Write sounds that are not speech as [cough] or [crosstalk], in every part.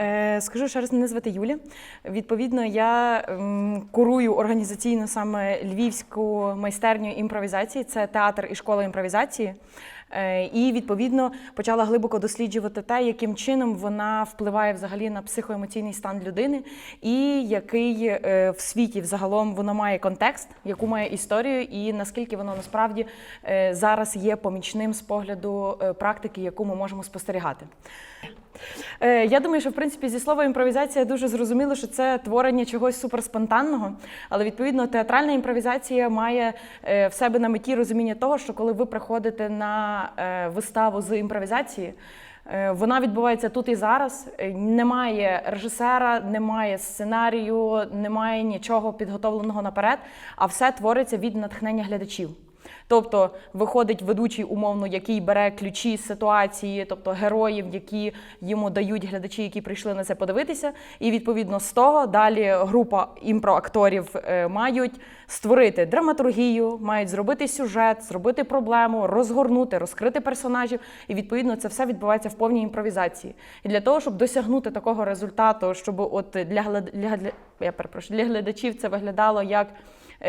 Е, Скажу ще раз, мене звати Юля. Відповідно, я ем, курую організаційно саме львівську майстерню імпровізації. Це театр і школа імпровізації. Е, І відповідно почала глибоко досліджувати те, яким чином вона впливає взагалі на психоемоційний стан людини, і який е, в світі взагалом воно має контекст, яку має історію, і наскільки воно насправді зараз є помічним з погляду практики, яку ми можемо спостерігати. Е, Я думаю, що в принципі зі слова імпровізація дуже зрозуміло, що це творення чогось суперспонтанного, але відповідно театральна імпровізація має е, в себе на меті розуміння того, що коли ви приходите на е, виставу з імпровізації. Вона відбувається тут і зараз. Немає режисера, немає сценарію, немає нічого підготовленого наперед, а все твориться від натхнення глядачів. Тобто виходить ведучий, умовно, який бере ключі з ситуації, тобто героїв, які йому дають глядачі, які прийшли на це подивитися. І відповідно з того далі група імпроакторів е, мають створити драматургію, мають зробити сюжет, зробити проблему, розгорнути, розкрити персонажів. І відповідно це все відбувається в повній імпровізації. І для того, щоб досягнути такого результату, щоб от для глад... для, я перепрошую, для глядачів це виглядало як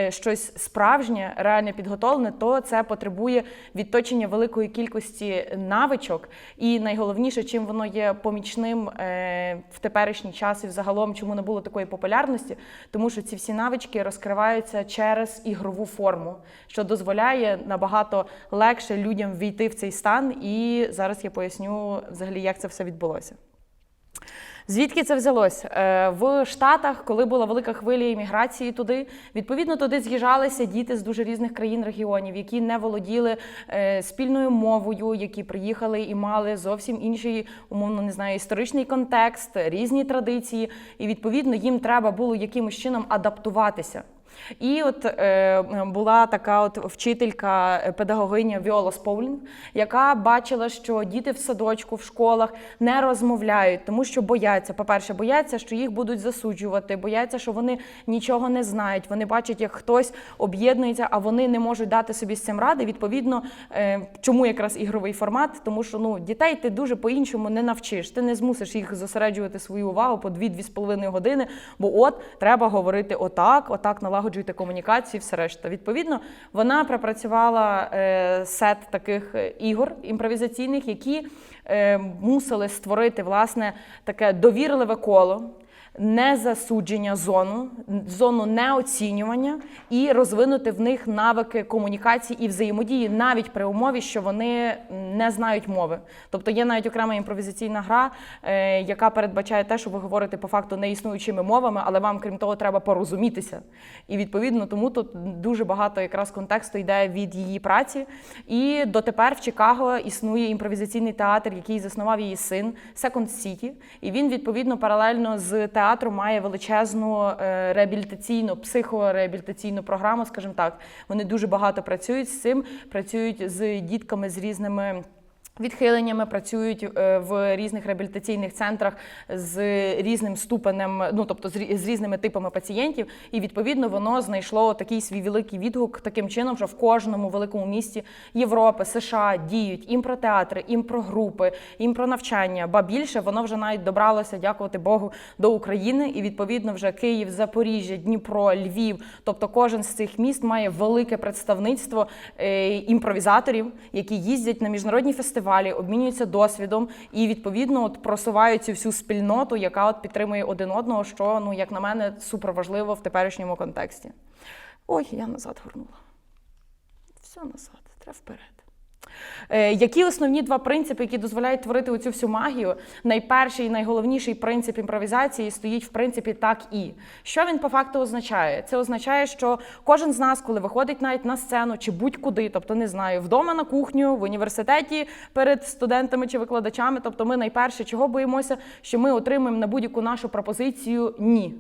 щось справжнє, реально підготовлене, то це потребує відточення великої кількості навичок. І найголовніше, чим воно є помічним е, в теперішній час і взагалом, чому не було такої популярності, тому що ці всі навички розкриваються через ігрову форму, що дозволяє набагато легше людям війти в цей стан. І зараз я поясню взагалі, як це все відбулося. Звідки це взялось? Е, В Штатах, коли була велика хвиля імміграції туди, відповідно туди з'їжджалися діти з дуже різних країн регіонів, які не володіли е, спільною мовою, які приїхали і мали зовсім інший, умовно не знаю, історичний контекст, різні традиції, і відповідно їм треба було якимось чином адаптуватися. І от е, була така от вчителька, е, педагогиня Віола Сповлінг, яка бачила, що діти в садочку, в школах не розмовляють, тому що бояться. По-перше, бояться, що їх будуть засуджувати, бояться, що вони нічого не знають. Вони бачать, як хтось об'єднується, а вони не можуть дати собі з цим ради. Відповідно, е, чому якраз ігровий формат? Тому що ну дітей ти дуже по-іншому не навчиш. Ти не змусиш їх зосереджувати свою увагу по 2-2,5 години, бо от треба говорити отак, отак налагоджуйте комунікацію, все решта. Відповідно, вона пропрацювала е, сет таких е, ігор імпровізаційних, які е, мусили створити власне таке довірливе коло. Незасудження зону, зону неоцінювання і розвинути в них навики комунікації і взаємодії навіть при умові, що вони не знають мови. Тобто є навіть окрема імпровізаційна гра, е, яка передбачає те, що ви говорите по факту неіснуючими мовами, але вам, крім того, треба порозумітися. І відповідно тому тут дуже багато якраз контексту йде від її праці. І дотепер в Чикаго існує імпровізаційний театр, який заснував її син Second City. І він відповідно паралельно з театром має величезну е, реабілітаційну, психореабілітаційну програму, скажімо так. Вони дуже багато працюють з цим, працюють з дітками з різними. Відхиленнями працюють е, в різних реабілітаційних центрах з різним ступенем, ну тобто з рі- різними типами пацієнтів, і відповідно воно знайшло такий свій великий відгук таким чином, що в кожному великому місті Європи, США діють імпротеатри, імпрогрупи, імпронавчання. Ба більше воно вже навіть добралося, дякувати Богу, до України. І відповідно вже Київ, Запоріжжя, Дніпро, Львів. Тобто кожен з цих міст має велике представництво е, імпровізаторів, які їздять на міжнародні фестивалі, обмінюються досвідом і відповідно от просувають цю всю спільноту, яка от підтримує один одного, що ну як на мене супер важливо в теперішньому контексті. Ой, я назад горнула. Все назад, треба вперед. Е, Які основні два принципи, які дозволяють творити оцю всю магію? Найперший і найголовніший принцип імпровізації стоїть в принципі так і. Що він по факту означає? Це означає, що кожен з нас, коли виходить навіть на сцену чи будь-куди, тобто не знаю, вдома на кухню, в університеті перед студентами чи викладачами, тобто ми найперше чого боїмося, що ми отримаємо на будь-яку нашу пропозицію ні.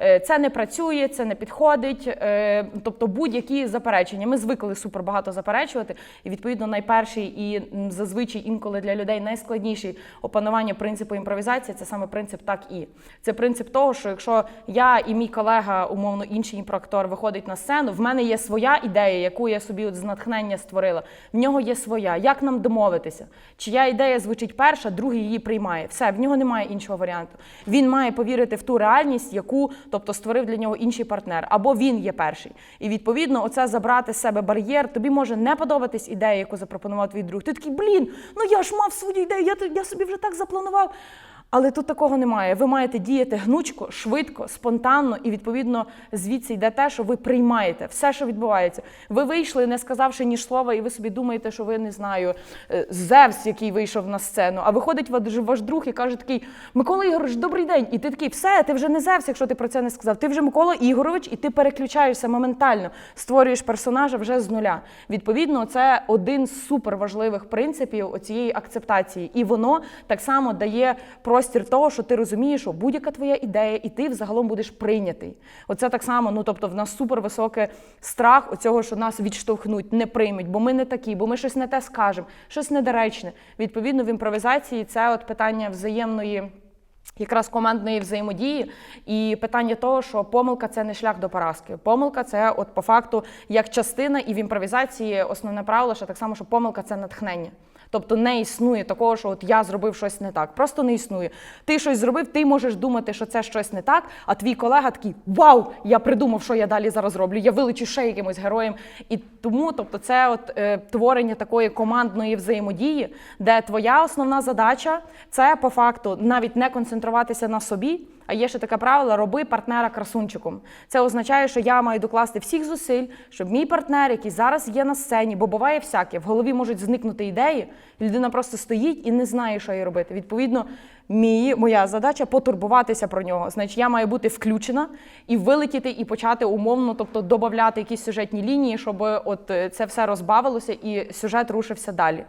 Е, це не працює, це не підходить. е, Тобто будь-які заперечення. Ми звикли супер багато заперечувати, і відповідно найперший і зазвичай інколи для людей найскладніший опанування принципу імпровізації це саме принцип так і. Це принцип того, що якщо я і мій колега, умовно інший імпроактор, виходить на сцену, в мене є своя ідея, яку я собі от з натхнення створила. В нього є своя. Як нам домовитися? Чия ідея звучить перша, другий її приймає. Все, в нього немає іншого варіанту. Він має повірити в ту реальність, яку тобто створив для нього інший партнер, або він є перший. І відповідно, оце забрати з себе бар'єр. Тобі може не подобатись ідея, яку запропонував твій друг. Ти такий, блін, ну я ж мав свою ідею, я, я собі вже так запланував. Але тут такого немає. Ви маєте діяти гнучко, швидко, спонтанно, і відповідно звідси йде те, що ви приймаєте все, що відбувається. Ви вийшли, не сказавши ні слова, і ви собі думаєте, що ви не знаю е, Зевс, який вийшов на сцену. А виходить ваш, друг і каже такий: Микола Ігорович, добрий день. І ти такий, все, ти вже не Зевс, якщо ти про це не сказав. Ти вже Микола Ігорович, і ти переключаєшся моментально, створюєш персонажа вже з нуля. Відповідно, це один з суперважливих принципів цієї акцептації, і воно так само дає простір того, що ти розумієш, що будь-яка твоя ідея, і ти взагалом будеш прийнятий. Оце так само. Ну тобто, в нас супервисокий страх оцього, що нас відштовхнуть, не приймуть, бо ми не такі, бо ми щось не те скажемо, щось недоречне. Відповідно, в імпровізації це от питання взаємної. Якраз командної взаємодії і питання того, що помилка це не шлях до поразки. Помилка це, от по факту, як частина, і в імпровізації основне правило, що так само, що помилка це натхнення. Тобто не існує такого, що от я зробив щось не так. Просто не існує. Ти щось зробив, ти можеш думати, що це щось не так, а твій колега такий Вау! Я придумав, що я далі зараз роблю. Я вилечу ще якимось героєм. І тому, тобто, це от е, творення такої командної взаємодії, де твоя основна задача це по факту навіть не концентруватися на собі. А є ще таке правило: роби партнера красунчиком. Це означає, що я маю докласти всіх зусиль, щоб мій партнер, який зараз є на сцені, бо буває всяке, в голові можуть зникнути ідеї, людина просто стоїть і не знає, що їй робити. Відповідно, мій, моя задача потурбуватися про нього. Значить, я маю бути включена і вилетіти, і почати умовно, тобто додати якісь сюжетні лінії, щоб от е, це все розбавилося і сюжет рушився далі.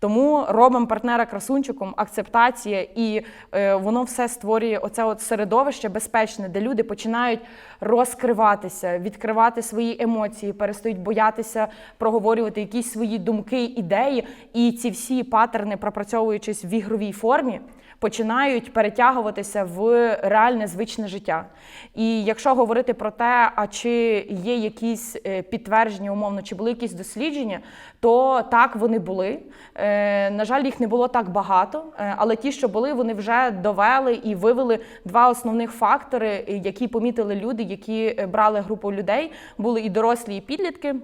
Тому робимо партнера красунчиком, акцептація, і е, воно все створює оце от середовище безпечне, де люди починають розкриватися, відкривати свої емоції, перестають боятися проговорювати якісь свої думки, ідеї. І ці всі патерни, пропрацьовуючись в ігровій формі, починають перетягуватися в реальне звичне життя. І якщо говорити про те, а чи є якісь е, підтвердження, умовно, чи були якісь дослідження, то так вони були. Е, На жаль, їх не було так багато, е, але ті, що були, вони вже довели і вивели два основних фактори, які помітили люди, які брали групу людей, були і дорослі, і підлітки.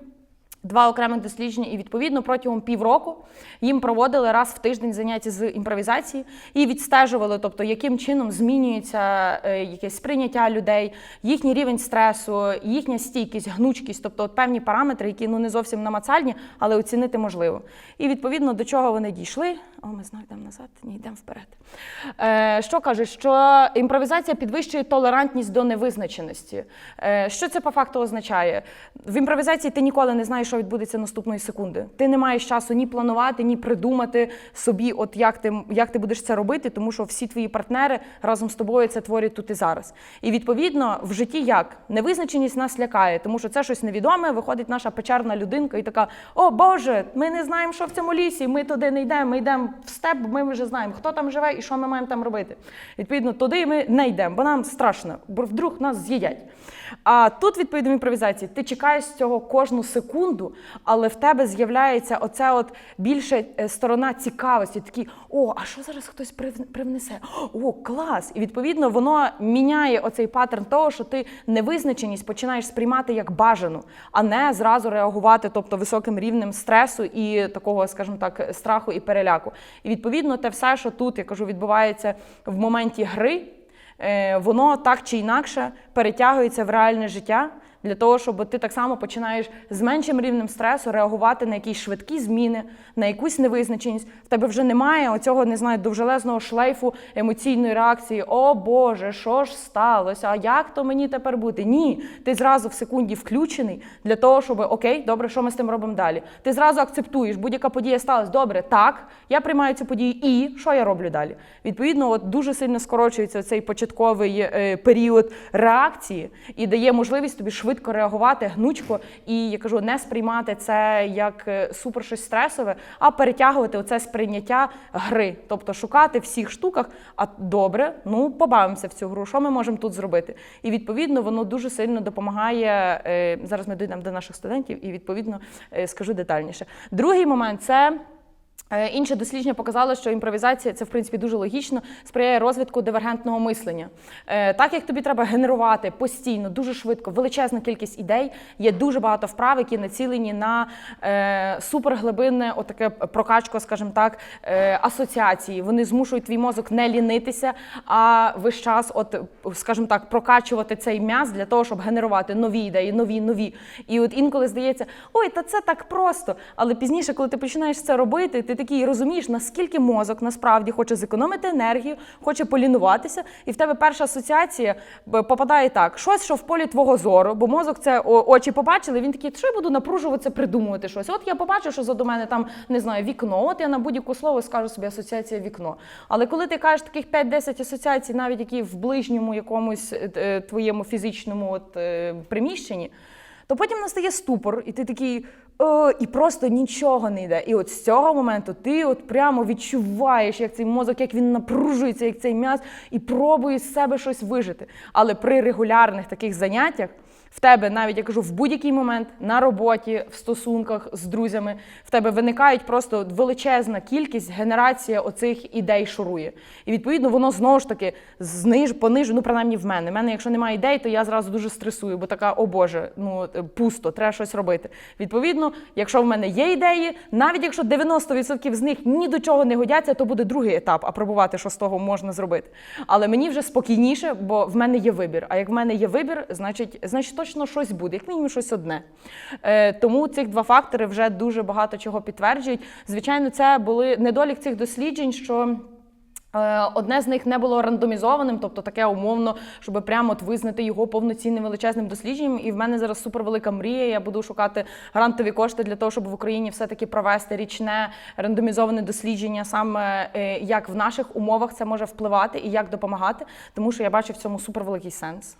Два окремих дослідження, і відповідно протягом півроку їм проводили раз в тиждень заняття з імпровізації і відстежували, тобто яким чином змінюється е, якесь сприйняття людей, їхній рівень стресу, їхня стійкість, гнучкість, тобто от певні параметри, які ну не зовсім намацальні, але оцінити можливо. І відповідно до чого вони дійшли. О, ми знову йдемо назад, ні, йдемо вперед. Е, що кажуть, що імпровізація підвищує толерантність до невизначеності. Е, що це по факту означає? В імпровізації ти ніколи не знаєш, що відбудеться наступної секунди. Ти не маєш часу ні планувати, ні придумати собі, от як ти, як ти будеш це робити, тому що всі твої партнери разом з тобою це творять тут і зараз. І відповідно в житті як невизначеність нас лякає, тому що це щось невідоме. Виходить наша печерна людинка і така: О Боже, ми не знаємо, що в цьому лісі. Ми туди не йдемо. Ми йдемо в степ, ми вже знаємо, хто там живе і що ми маємо там робити. Відповідно, туди ми не йдемо, бо нам страшно, бо вдруг нас з'їдять. А тут, відповідно, в імпровізації, ти чекаєш цього кожну секунду, але в тебе з'являється оце от більше е, сторона цікавості. Такі, о, а що зараз хтось прив- привнесе? О, клас! І відповідно воно міняє оцей паттерн того, що ти невизначеність починаєш сприймати як бажану, а не зразу реагувати, тобто високим рівнем стресу і такого, скажімо так, страху і переляку. І відповідно, те все, що тут я кажу, відбувається в моменті гри. Е, воно так чи інакше перетягується в реальне життя. Для того, щоб ти так само починаєш з меншим рівнем стресу реагувати на якісь швидкі зміни, на якусь невизначеність. В тебе вже немає оцього, не знаю, довжелезного шлейфу емоційної реакції. О Боже, що ж сталося? А як то мені тепер бути? Ні, ти зразу в секунді включений для того, щоб окей, добре, що ми з тим робимо далі? Ти зразу акцептуєш, будь-яка подія сталася. Добре, так, я приймаю цю подію, і що я роблю далі? Відповідно, от дуже сильно скорочується цей початковий е, період реакції і дає можливість тобі швидко реагувати, гнучко, і я кажу, не сприймати це як е, супер щось стресове, а перетягувати оце сприйняття гри, тобто шукати всіх штуках. А добре, ну побавимося в цю гру. Що ми можемо тут зробити? І відповідно воно дуже сильно допомагає. е, Зараз ми дійдемо до наших студентів, і відповідно е, скажу детальніше. Другий момент це. Е, Інше дослідження показало, що імпровізація це в принципі дуже логічно, сприяє розвитку дивергентного мислення. Е, Так як тобі треба генерувати постійно, дуже швидко, величезна кількість ідей, є дуже багато вправ, які націлені на е, суперглибинне, отаке прокачку, скажімо так, асоціації. Вони змушують твій мозок не лінитися, а весь час, от, скажімо так, прокачувати цей м'яз для того, щоб генерувати нові ідеї, нові, нові. І от інколи здається, ой, та це так просто. Але пізніше, коли ти починаєш це робити, ти такий розумієш, наскільки мозок насправді хоче зекономити енергію, хоче полінуватися, і в тебе перша асоціація попадає так: щось, що в полі твого зору, бо мозок це очі побачили. Він такий, що я буду напружуватися, придумувати щось. От я побачу, що заду мене там не знаю, вікно. От я на будь-яке слово скажу собі асоціація вікно. Але коли ти кажеш таких 5-10 асоціацій, навіть які в ближньому якомусь е, е, твоєму фізичному от, е, приміщенні то потім настає ступор, і ти такий. О, і просто нічого не йде. І от з цього моменту ти от прямо відчуваєш, як цей мозок, як він напружується, як цей м'яз, і пробує з себе щось вижити. Але при регулярних таких заняттях в тебе, навіть я кажу, в будь-який момент на роботі, в стосунках з друзями, в тебе виникають просто величезна кількість, генерація оцих ідей шурує. І відповідно воно знову ж таки зниж, понижує, ну принаймні в мене. В мене, якщо немає ідей, то я зразу дуже стресую, бо така, о Боже, ну е, пусто, треба щось робити. Відповідно, якщо в мене є ідеї, навіть якщо 90% з них ні до чого не годяться, то буде другий етап, апробувати, що з того можна зробити. Але мені вже спокійніше, бо в мене є вибір. А як в мене є вибір, значить, значить точно щось буде, як мінімум щось одне. Е, тому цих два фактори вже дуже багато чого підтверджують. Звичайно, це були недолік цих досліджень, що. Е, Одне з них не було рандомізованим, тобто таке умовно, щоб прямо от визнати його повноцінним величезним дослідженням. І в мене зараз супервелика мрія. Я буду шукати грантові кошти для того, щоб в Україні все-таки провести річне рандомізоване дослідження, саме е, як в наших умовах це може впливати і як допомагати, тому що я бачу в цьому супервеликий сенс.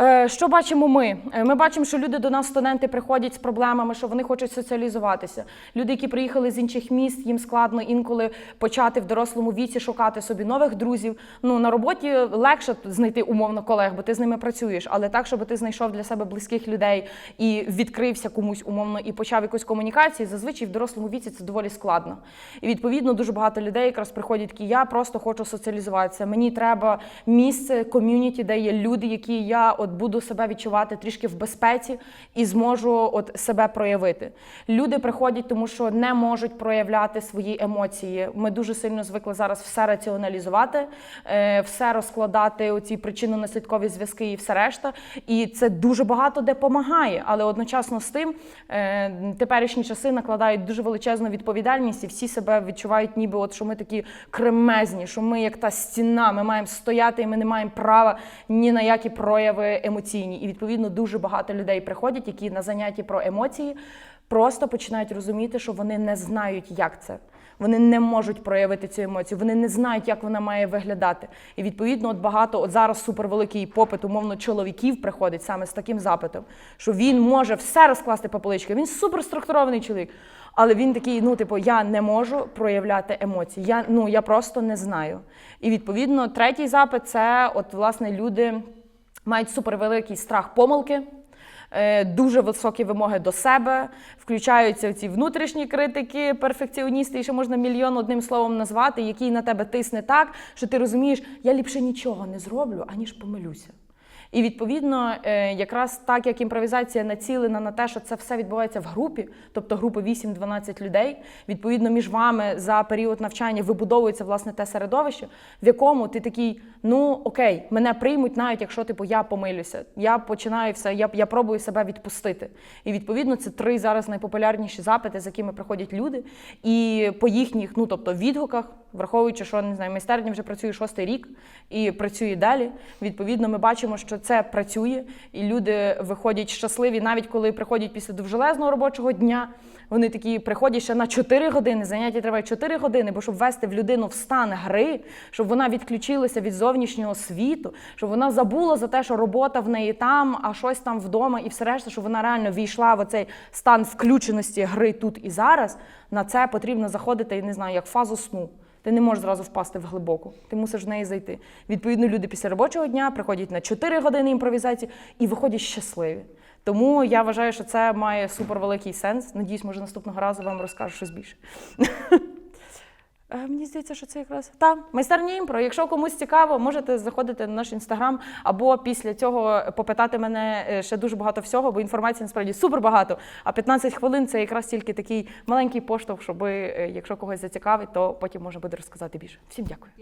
Е, Що бачимо ми? Е, Ми бачимо, що люди до нас, студенти, приходять з проблемами, що вони хочуть соціалізуватися. Люди, які приїхали з інших міст, їм складно інколи почати в дорослому віці шукати собі нових друзів. Ну на роботі легше знайти умовно колег, бо ти з ними працюєш, але так, щоб ти знайшов для себе близьких людей і відкрився комусь умовно і почав якусь комунікацію, зазвичай в дорослому віці це доволі складно. І відповідно дуже багато людей якраз приходять такі, я просто хочу соціалізуватися. Мені треба місце, ком'юніті, де є люди, які я от буду себе відчувати трішки в безпеці і зможу от себе проявити. Люди приходять, тому що не можуть проявляти свої емоції. Ми дуже сильно звикли зараз все раціоналізувати, е, все розкладати оці причинно-наслідкові зв'язки і все решта. І це дуже багато допомагає. Але одночасно з тим е, теперішні часи накладають дуже величезну відповідальність, і всі себе відчувають, ніби от що ми такі кремезні, що ми як та стіна, ми маємо стояти, і ми не маємо права ні на які прояви емоційні. І відповідно дуже багато людей приходять, які на занятті про емоції просто починають розуміти, що вони не знають, як це. Вони не можуть проявити цю емоцію, вони не знають, як вона має виглядати. І відповідно, от багато от зараз супервеликий попит, умовно, чоловіків приходить саме з таким запитом, що він може все розкласти по полички. Він суперструктурований чоловік. Але він такий, ну, типу, я не можу проявляти емоції. Я ну я просто не знаю. І відповідно, третій запит це от власне люди мають супервеликий страх помилки. е, Дуже високі вимоги до себе, включаються ці внутрішні критики, перфекціоністи, і ще можна мільйон одним словом назвати, який на тебе тисне так, що ти розумієш, я ліпше нічого не зроблю, аніж помилюся. І відповідно, е, якраз так як імпровізація націлена на те, що це все відбувається в групі, тобто групи 8-12 людей. Відповідно, між вами за період навчання вибудовується власне те середовище, в якому ти такий, ну окей, мене приймуть, навіть якщо типу я помилюся. Я починаю все, я, я пробую себе відпустити. І відповідно це три зараз найпопулярніші запити, з якими приходять люди. І по їхніх, ну тобто відгуках, враховуючи, що не знаю, майстерня вже працює шостий рік і працює далі. Відповідно, ми бачимо, що це працює, і люди виходять щасливі, навіть коли приходять після довжелезного робочого дня. Вони такі приходять ще на 4 години. Заняття тривають 4 години, бо щоб ввести в людину в стан гри, щоб вона відключилася від зовнішнього світу, щоб вона забула за те, що робота в неї там, а щось там вдома, і все решта, щоб вона реально війшла в цей стан включеності гри тут і зараз. На це потрібно заходити, я не знаю, як фазу сну. Ти не можеш зразу впасти в глибоку, ти мусиш в неї зайти. Відповідно, люди після робочого дня приходять на 4 години імпровізації і виходять щасливі. Тому я вважаю, що це має супервеликий сенс. Надіюсь, може наступного разу вам розкажу щось більше. [laughs] Е, Мені здається, що це якраз та майстерня імпро. Якщо комусь цікаво, можете заходити на наш інстаграм або після цього попитати мене е, ще дуже багато всього, бо інформації насправді супер багато. А 15 хвилин це якраз тільки такий маленький поштовх, щоб е, якщо когось зацікавить, то потім можна буде розказати більше. Всім дякую.